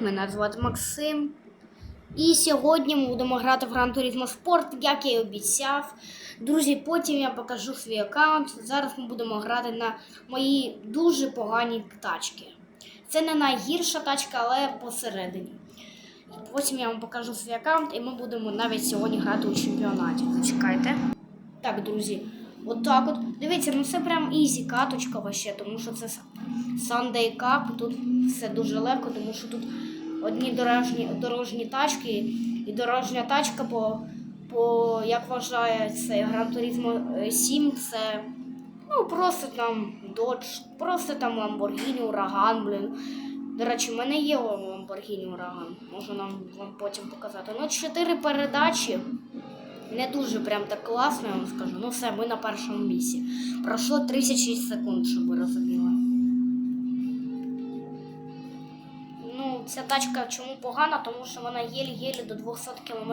Мене звати Максим. І сьогодні ми будемо грати в Gran Turismo Sport, як я і обіцяв. Друзі, потім я покажу свій аккаунт. Зараз ми будемо грати на моїй дуже поганій тачці. Це не найгірша тачка, але посередині. Потім я вам покажу свій аккаунт, і ми будемо навіть сьогодні грати у чемпіонаті. Зачекайте. Так, друзі, отак от. Дивіться, ну це прям ізі каточка вообще, тому що це Sunday Cup. Тут все дуже легко, тому що тут одні дорожні, дорожні тачки, і дорожня тачка по, по як вважає це Gran Turismo 7, це ну просто там Dodge, просто там Lamborghini, ураган, блін. До речі, в мене є Lamborghini ураган. Можу нам вам потім показати. Ну, чотири передачі. Не дуже прям так класно, я вам скажу. Ну все, ми на першому місці. Пройшло 36 секунд, щоб ви розуміли. Ну, ця тачка чому погана, тому що вона єлі-єлі до 200 км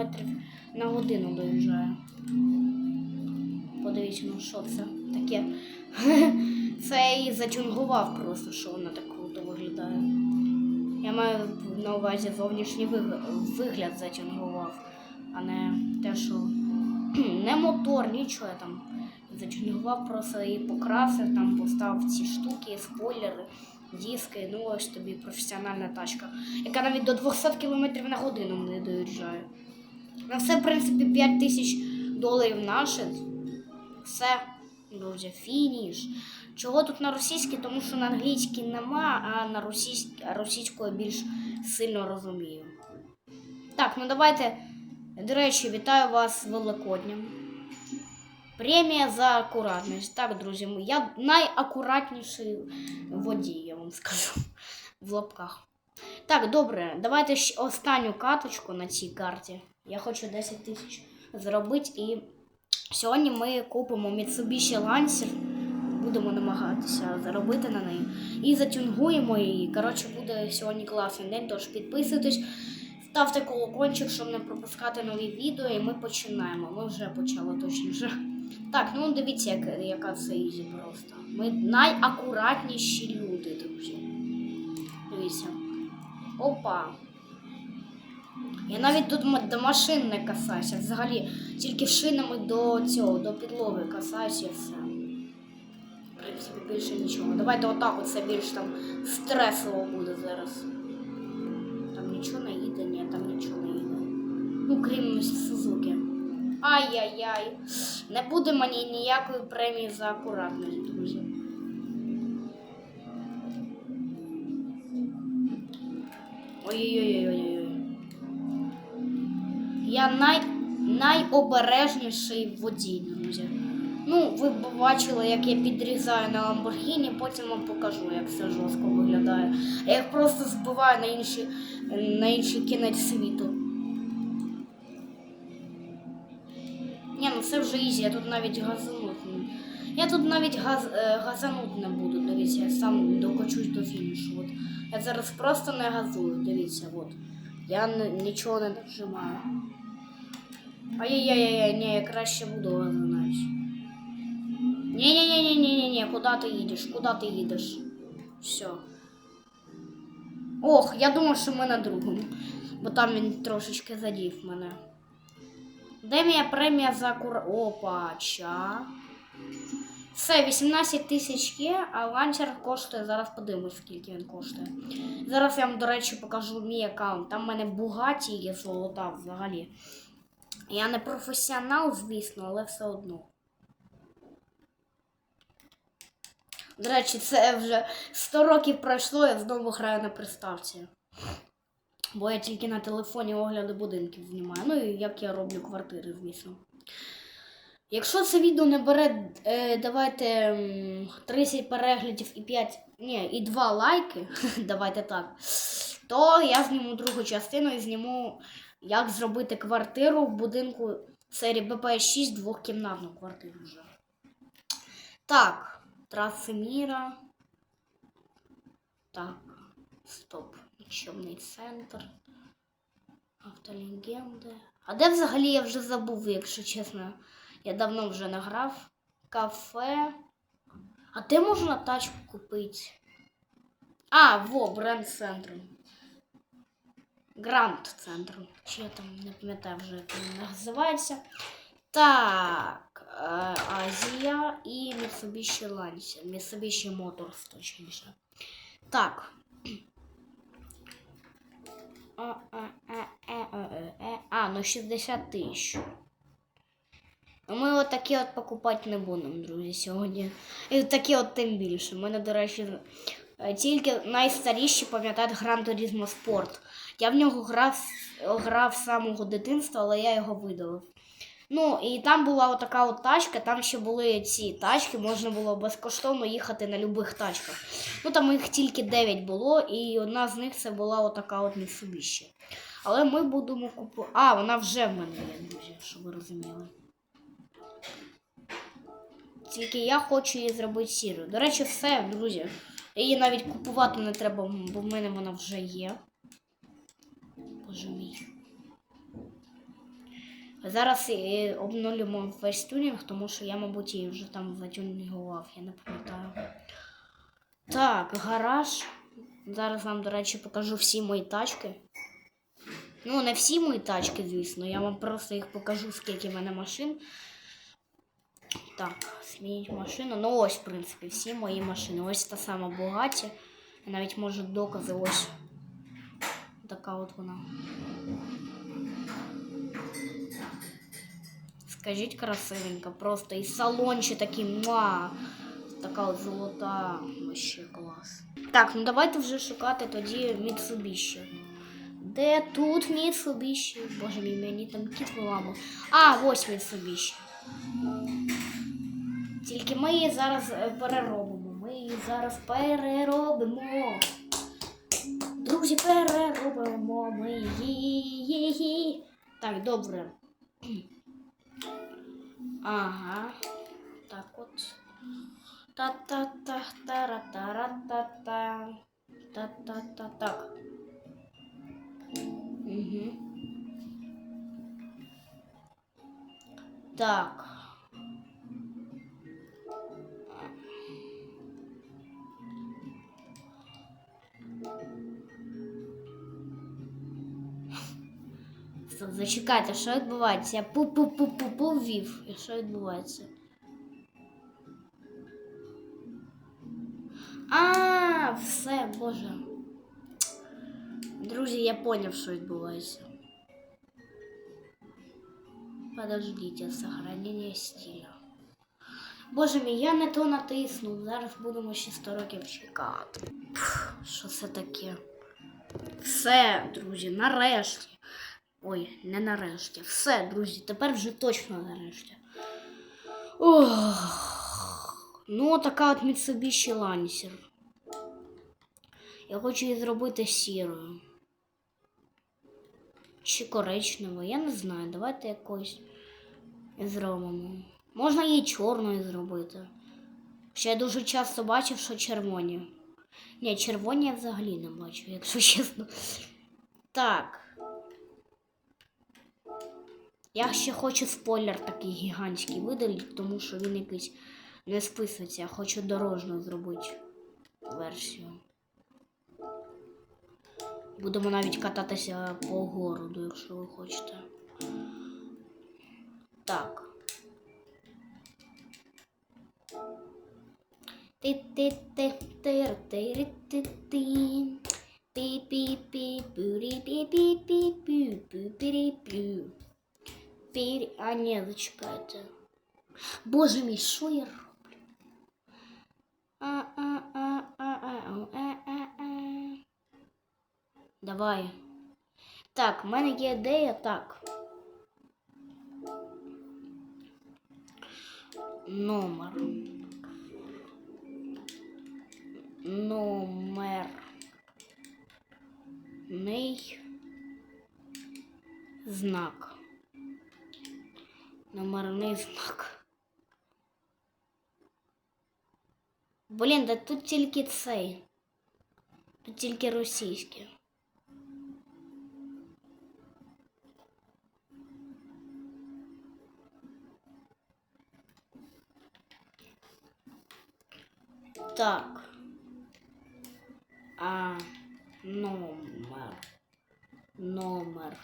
на годину доїжджає. Подивіться, ну що це таке. Це я її затюнгував просто, що вона так круто виглядає. Я маю на увазі зовнішній вигляд, затюнгував, а не те, що не мотор, нічого я там затюнгував, просто її покрасив, там поставив ці штуки, спойлери, диски. Ну ось тобі професіональна тачка, яка навіть до 200 км на годину не доїжджає. На все, в принципі, 5 тисяч доларів наше. Все, друзі, фініш. Чого тут на російській? Тому що на англійській нема, а на російською більш сильно розумію. Так, ну давайте. До речі, вітаю вас з Великоднем. Премія за акуратність. Так, друзі, я найакуратніший водій, я вам скажу. В лапках. Так, добре, давайте ще останню каточку на цій карті. Я хочу 10 тисяч зробити. І сьогодні ми купимо Mitsubishi Lancer. Будемо намагатися заробити на неї. І затюнгуємо її. Коротше, буде сьогодні класний день, тож підписуйтесь. Ставте колокольчик, щоб не пропускати нові відео, і ми починаємо. Ми вже почали точніше. Так, ну дивіться, як, яка це ізі просто. Ми найакуратніші люди, друзі. Дивіться. Опа. Я навіть тут до машин не касаюся. Взагалі, тільки шинами до цього, до підлоги касаюся все. В принципі, більше нічого. Давайте отак от це більш там стресово буде зараз. Там нічого не їде, Ну, крім Сузуки. Ай-яй-яй. Не буде мені ніякої премії за акуратність, друзі. Ой-ой-ой-ой-ой. Я най... найобережніший водій, друзі. Ну, ви б бачили, як я підрізаю на Ламборгіні, потім вам покажу, як все жорстко виглядає. Я їх просто збиваю на інший, на інший кінець світу. Вже ізі, я тут навіть газануть не. Я тут навіть газ, е, газануть не буду, дивіться, я сам докочусь до фінішу. От. Я зараз просто не газую, дивіться, от. Я нічого не нажимаю. Ай-яй-яй-яй, ні, я краще буду газануть. Ні-ні-ні-ні-ні-ні, куди ти їдеш? Куди ти їдеш? Все. Ох, я думав, що ми на другому, бо там він трошечки задів мене. Де моя премія за кура... Опа, ча. Все, 18 тисяч є, а ланчер коштує, зараз подивимось, скільки він коштує. Зараз я вам, до речі, покажу мій аккаунт. Там в мене Бугаті є золота взагалі. Я не професіонал, звісно, але все одно. До речі, це вже 100 років пройшло, я знову граю на приставці. Бо я тільки на телефоні огляди будинків знімаю. Ну і як я роблю квартири, звісно. Якщо це відео не бере, е, давайте 30 переглядів і 5, ні, і 2 лайки, давайте так, то я зніму другу частину і зніму, як зробити квартиру в будинку серії БП6 двохкімнатну квартиру вже. Так, траси міра. Так, стоп. Нічомний центр. Автолегенди. А де взагалі я вже забув, якщо чесно. Я давно вже не грав. Кафе. А де можна тачку купити? А, во, бренд центру. Гранд центр. Чи я там не пам'ятаю вже, як він називається. Так, е, Азія і Mitsubishi Lancia. Mitsubishi Motors, точніше. Так. А, ну 60 тисяч. Ну, Ми от такі от покупати не будемо, друзі, сьогодні. І такі от тим більше. У мене, до речі, е, тільки найстаріші пам'ятають Gran Turismo Sport. Я в нього грав, грав з самого дитинства, але я його видалив. Ну, і там була отака от тачка, там ще були ці тачки, можна було безкоштовно їхати на любих тачках. Ну там їх тільки 9 було, і одна з них це була отака от Mitsubishi. Але ми будемо купувати. А, вона вже в мене є, друзі, щоб ви розуміли. Тільки я хочу її зробити сірою. До речі, все, друзі. Її навіть купувати не треба, бо в мене вона вже є. Боже мій. Зараз обнулюємо весь тюнінг, тому що я, мабуть, її вже там затюнінгував, я не пам'ятаю. Так, гараж. Зараз вам, до речі, покажу всі мої тачки. Ну, не всі мої тачки, звісно. Я вам просто їх покажу, скільки в мене машин. Так, змініть машину. Ну, ось, в принципі, всі мої машини. Ось та сама Бугаті. Я навіть можу докази ось. Така от вона. Скажіть красивенько, просто і салончик такий муа. Така от золота. Вообще клас. Так, ну давайте вже шукати тоді Mitsubishi. Де тут Mitsubishi? Боже мій, мені там кіт виламав. А, ось Mitsubishi. Тільки ми її зараз е, переробимо. Ми її зараз переробимо. Друзі, переробимо ми її. Так, добре. Ага. Так от. Та-та-та-та-ра-та-ра-та-та. Та-та-та. Так. Угу. Так. Зачекайте, що відбувається? Я пу-пу-пу-пу-пу ввів. І що відбувається? А, все, боже. Друзі, я поняв, що відбувається. Подождите, сохранение стиля. Боже мій, я не то натиснув. Зараз будемо ще 100 років чекати. Пф, Що це таке? Все, друзі, нарешті. Ой, не нарешті. Все, друзі, тепер вже точно нарешті. Ох. Ну, така от Mitsubishi Lancer. Я хочу її зробити сірою. Чи коричневою, я не знаю. Давайте якось зробимо. Можна її чорною зробити. Ще я дуже часто бачив, що червоні. Ні, червоні я взагалі не бачу, якщо чесно. Так. Я ще хочу спойлер такий гігантський видалити, тому що він якийсь не списується. Я хочу дорожню зробити версію. Будемо навіть кататися по городу, якщо ви хочете. Так. Ти-ти-ти-ти-ти-ти-ти. Пі-пі-пі-пурі-пі-пі-пі-пі-пі-пі. Пір... А, ні, зачекайте. Боже мій, що я роблю? А-а-а-а-а-а-а. Давай. Так, в мене є ідея так. Номер. Номер. Ний знак. Номерний знак. Блін, да тут тільки цей. Тут тільки російське. Так. А номер номер.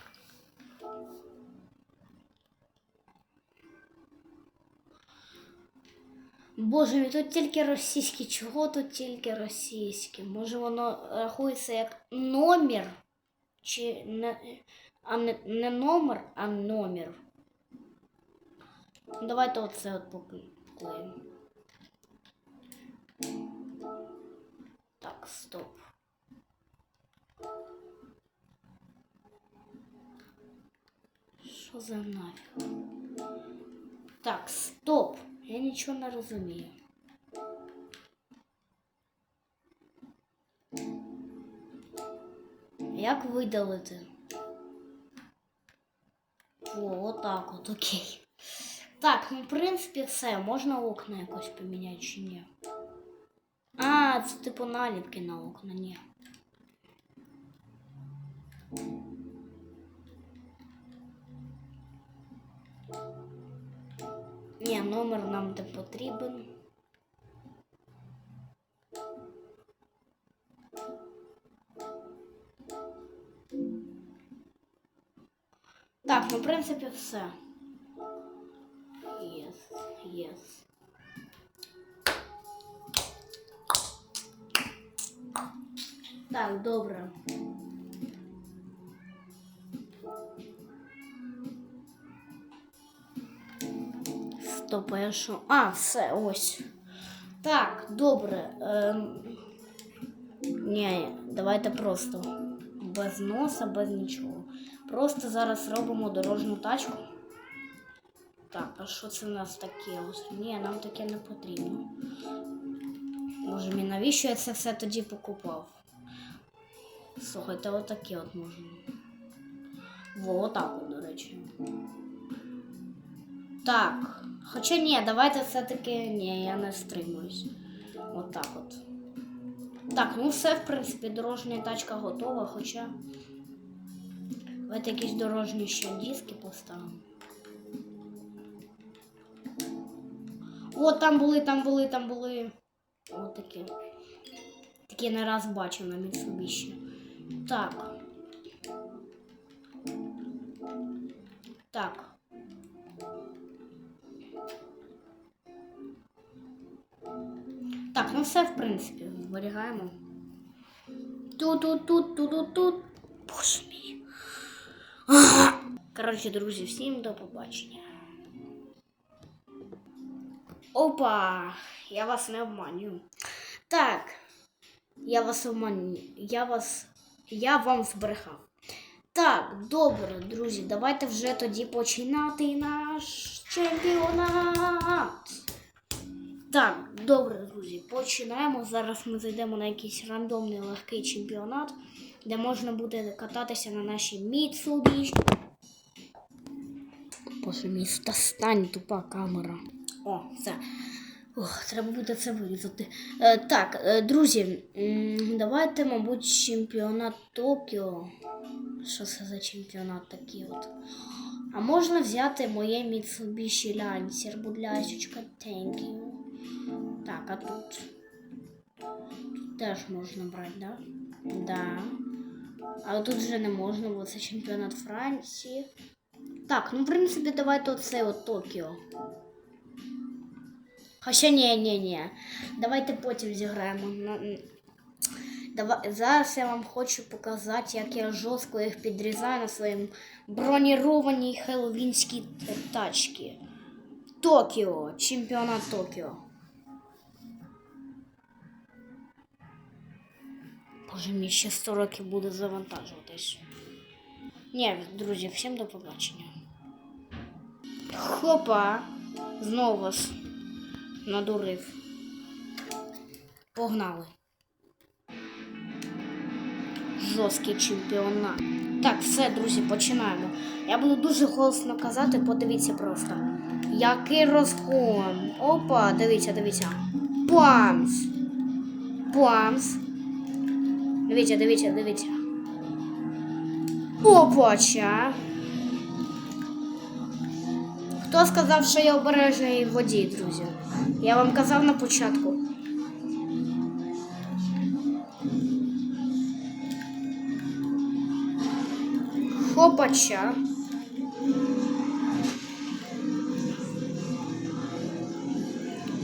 Боже мій, тут тільки російські. Чого тут тільки російське? Може воно рахується як номер? Чи не, а не, не номер, а номер? Давайте оце от поклеїмо. Так, стоп. Що за нафіг? Так, стоп. Я нічого не розумію. Як видалити? О, отак от, окей. Так, ну в принципі все. Можна окна якось поміняти чи ні? А, це типу наліпки на окна, ні. Ні, номер нам не потрібен. Так, ну в принципі все. Єс, єс. Так, добре. А я що? А, все, ось. Так, добре. Ем... Ні, давайте просто без носа, без нічого. Просто зараз робимо дорожню тачку. Так, а що це в нас таке? Ось? Ні, нам таке не потрібно. Боже мій, навіщо я це все тоді покупав? Слухайте, отаке от можна. Во, отак от, до речі. Так. Хоча ні, давайте все-таки. Ні, я не стримуюсь. Отак от. Так, ну все, в принципі, дорожня тачка готова, хоча. Давайте якісь дорожні ще диски поставимо. О, там були, там були, там були. О, такі. Такі не раз бачив на Mitsubishi. Так. Так. Ну все, в принципі, зберігаємо. Тут-тут-тут-тут-тут. Боже мій. Коротше, друзі, всім до побачення. Опа! Я вас не обманю. Так. Я вас обманю. Я вас. Я вам збрехав. Так, добре, друзі, давайте вже тоді починати наш чемпіонат. Так, добре, друзі, починаємо. Зараз ми зайдемо на якийсь рандомний легкий чемпіонат, де можна буде кататися на нашій Mitsubishi. Боже мій, та стань, тупа камера. О, все. Ох, треба буде це вирізати. Е, так, е, друзі, давайте, мабуть, чемпіонат Токіо. Що це за чемпіонат такий от? А можна взяти моє Mitsubishi Lancer, будь ласочка, thank you. Так, а тут? Тут теж можна брати, да? Да. А тут вже не можна, бо це чемпіонат Франції. Так, ну в принципі, давайте оце от Токіо. Хоча ні, ні, ні. Давайте потім зіграємо. Давай, зараз я вам хочу показати, як я жорстко їх підрізаю на своїм бронірованій хеллоуінській тачці. Токіо, чемпіонат Токіо. Боже мій ще 100 років буде завантажуватись. Ні, друзі, всім до побачення. Хопа! Знову вас надурив. Погнали. Жорсткий чемпіонат. Так, все, друзі, починаємо. Я буду дуже голосно казати, подивіться просто. Який розгон. Опа, дивіться, дивіться. Памс. Памс. Дивіться, дивіться, дивіться. Опача. Хто сказав, що я обережний в воді, друзі? Я вам казав на початку. Хопача.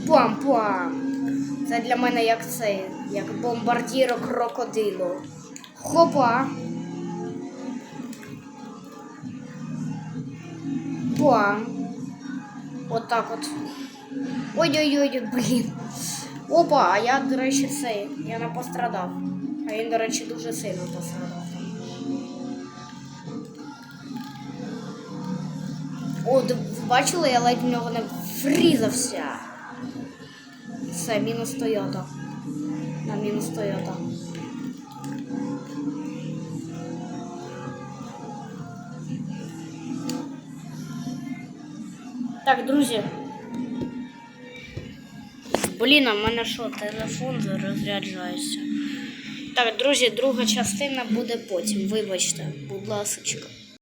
Пам-пам. Це для мене як цей, як бомбардіро крокодило. Хопа. Пам. Отак от. Ой-ой-ой, блін. Опа, а я, до речі, цей. Я не пострадав. А він, до речі, дуже сильно пострадав. О, бачили, я ледь в нього не врізався. Все, мінус Тойота. На мінус Тойота. Так, друзі. Блін, а в мене що, телефон розряджається. Так, друзі, друга частина буде потім. Вибачте, будь ласочка.